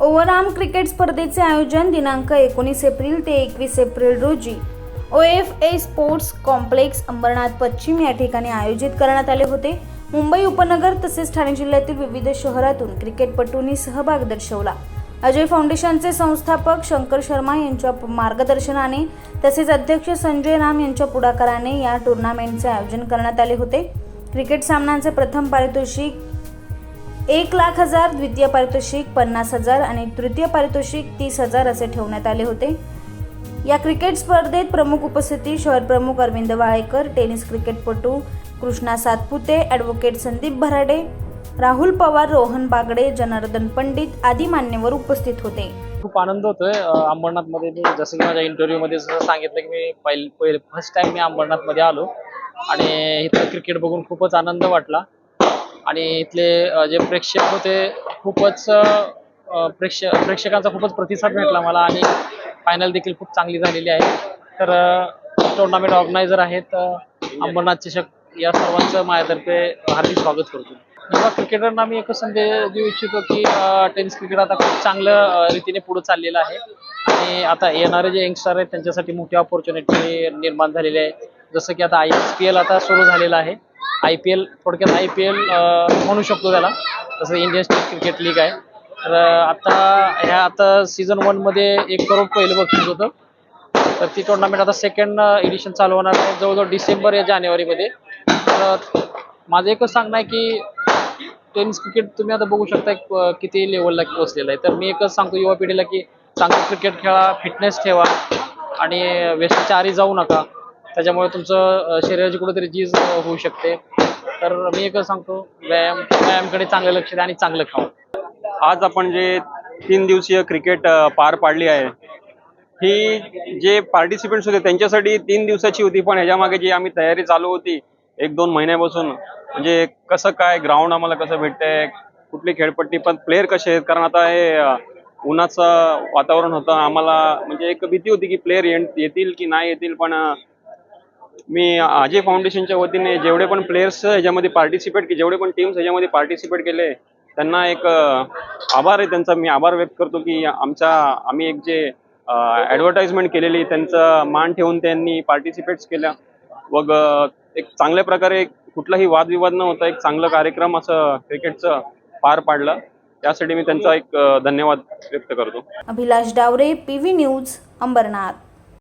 Overarm cricket स्पर्धेचे आयोजन दिनांक एकोणीस एप्रिल ते एकवीस एप्रिल रोजी. O F A sports complex Ambernath पश्चिम या ठिकाणी आयोजित करण्यात आले होते. मुंबई उपनगर तसेच ठाणे जिल्ह्यातील विविध शहरातून क्रिकेटपटूंनी सहभाग दर्शवला. अजय फाउंडेशनचे संस्थापक शंकर शर्मा यांच्या मार्गदर्शनाने तसेच अध्यक्ष संजय राम यांच्या पुढाकाराने या टुर्नामेंटचे आयोजन करण्यात आले होते. क्रिकेट सामन्यांचे प्रथम पारितोषिक एक लाख हजार द्वितीय पारितोषिक पन्नास हजार आणि तृतीय पारितोषिक तीस हजार असे ठेवण्यात आले होते. या क्रिकेट स्पर्धेत प्रमुख उपस्थिती शहर प्रमुख अरविंद वाळेकर टेनिस क्रिकेटपटू कृष्णा सातपुते ॲडव्होकेट संदीप भराडे राहुल पवार रोहन बागडे जनार्दन पंडित आदी मान्यवर उपस्थित होते. खूप आनंद होतोय अंबरनाथमध्ये मी जसं की माझ्या इंटरव्ह्यूमध्ये सांगितलं की मी पहिले पहिले फर्स्ट टाइम मी अंबरनाथमध्ये आलो आणि इथं क्रिकेट बघून खूपच आनंद वाटला. आणि इथले जे प्रेक्षक होते खूपच प्रेक्ष प्रेक्षकांचा खूपच प्रतिसाद भेटला मला आणि फायनल देखील खूप चांगली झालेली आहे. तर टुर्नामेंट ऑर्गनायझर आहेत अंबरनाथ चषक या सर्वांचं माझ्यातर्फे हार्दिक स्वागत करतो. युवा क्रिकेटरना मी एकच संदेश देऊ इच्छितो की टेनिस क्रिकेट आता खूप चांगलं रीतीने पुढे चाललेलं आहे. आणि आता येणारे जे यंगस्टर आहेत त्यांच्यासाठी मोठी ऑपॉर्च्युनिटी निर्माण झालेली आहे. जसं की आता आय एस पी एल आता सुरू झालेलं आहे. आय पी एल थोडक्यात आय पी एल म्हणू शकतो त्याला. तसं इंडियन स्टेट क्रिकेट लीग आहे. तर आता ह्या आता सीझन वनमध्ये एक करोड पहिलं बक्षीस होतं. तर ती टुर्नामेंट आता सेकंड एडिशन चालू होणार आहे. जवळजवळ डिसेंबर या जानेवारीमध्ये. तर माझं एकच सांगणं आहे की टेनिस क्रिकेट तुम्ही आता बघू शकता किती लेवलला पोहोचलेलं आहे. तर मी एकच सांगतो युवा पिढीला की चांगलं क्रिकेट खेळा फिटनेस ठेवा. आणि वेस्टच्या आरी जाऊ नका. त्याच्यामुळे तुमचं शरीराची कुठेतरी चीज होऊ शकते. तर मी एकच सांगतो व्यायाम व्यायामकडे चांगलं लक्ष द्या आणि चांगलं खावा. आज आपण जे तीन दिवसीय क्रिकेट पार पाडली आहे ही जे पार्टिसिपेंट्स होते त्यांच्यासाठी तीन दिवसाची होती पण ह्याच्यामागे जी आम्ही तयारी चालू होती एक दोन महिन्यापासून म्हणजे कसं काय ग्राउंड आम्हाला कसं भेटतंय कुठली खेळपट्टी पण प्लेअर कसे आहेत? कारण आता हे उन्हाचं वातावरण होतं आम्हाला म्हणजे एक भीती होती की प्लेअर येतील की नाही येतील पण मी अजय फाउंडेशनच्या वतीने जेवढे पण प्लेयर्स ह्याच्यामध्ये पार्टिसिपेट की जेवढे पण टीम्स ह्याच्यामध्ये पार्टिसिपेट केले त्यांना एक आभार आहे त्यांचा. मी आभार व्यक्त करतो की आमच्या आम्ही एक जे ॲडव्हर्टाइजमेंट केलेली त्यांचा मान ठेवून त्यांनी पार्टिसिपेट्स केल्या मग एक चांगल्या प्रकारे कुठलाही वादविवाद न होता एक चांगलं कार्यक्रम असं क्रिकेटचं पार पाडलं. त्यासाठी मी त्यांचा एक धन्यवाद व्यक्त करतो. Abhilash Daware P news Ambernath.